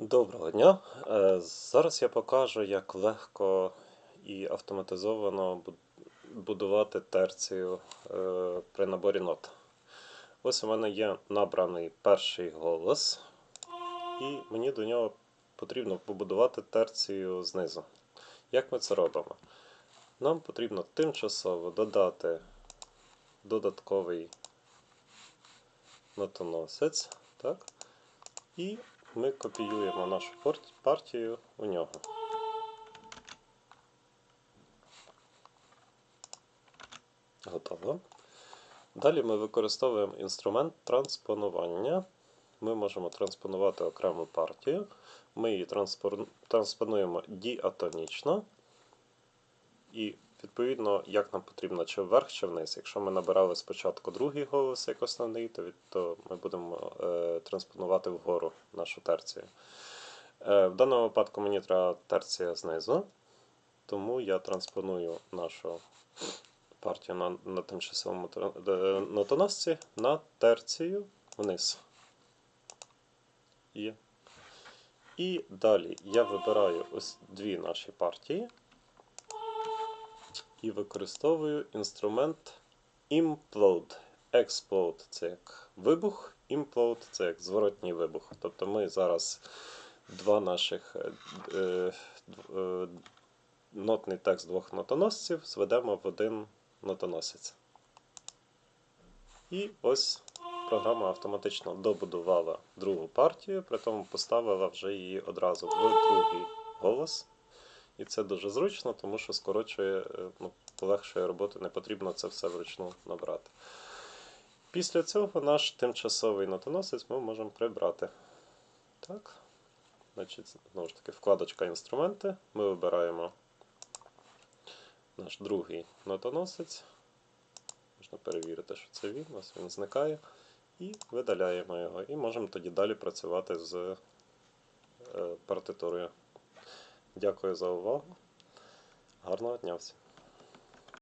Доброго дня. Е, Зараз я покажу, як легко і автоматизовано будувати терцію е, при наборі нот. Ось у мене є набраний перший голос, і мені до нього потрібно побудувати терцію знизу. Як ми це робимо? Нам потрібно тимчасово додати додатковий нотоносець. Так? І ми копіюємо нашу партію у нього. Готово. Далі ми використовуємо інструмент транспонування. Ми можемо транспонувати окрему партію. Ми її транспонуємо діатонічно. І відповідно, як нам потрібно, чи вверх, чи вниз. Якщо ми набирали спочатку другий голос як основний, то, то ми будемо е, транспонувати вгору нашу терцію. Е, в даному випадку мені треба терція знизу, тому я транспоную нашу партію на, на тимчасовому е, нотоносці на терцію вниз. Є. І далі я вибираю ось дві наші партії і використовую інструмент implode. Explode це як вибух, implode це як зворотній вибух. Тобто ми зараз два наших е, е, е, нотний текст двох нотоносців зведемо в один нотоносець. І ось програма автоматично добудувала другу партію, при тому поставила вже її одразу в другий голос. І це дуже зручно, тому що скорочує, е, ну, полегшує роботу, не потрібно це все вручну набрати. Після цього наш тимчасовий нотоносець ми можемо прибрати. Так. Значить, знову ж таки, вкладочка інструменти. Ми вибираємо наш другий нотоносець. Можна перевірити, що це він, ось він зникає. І видаляємо його. І можемо тоді далі працювати з е, партитурою. Дякую за увагу. Гарного дня всім!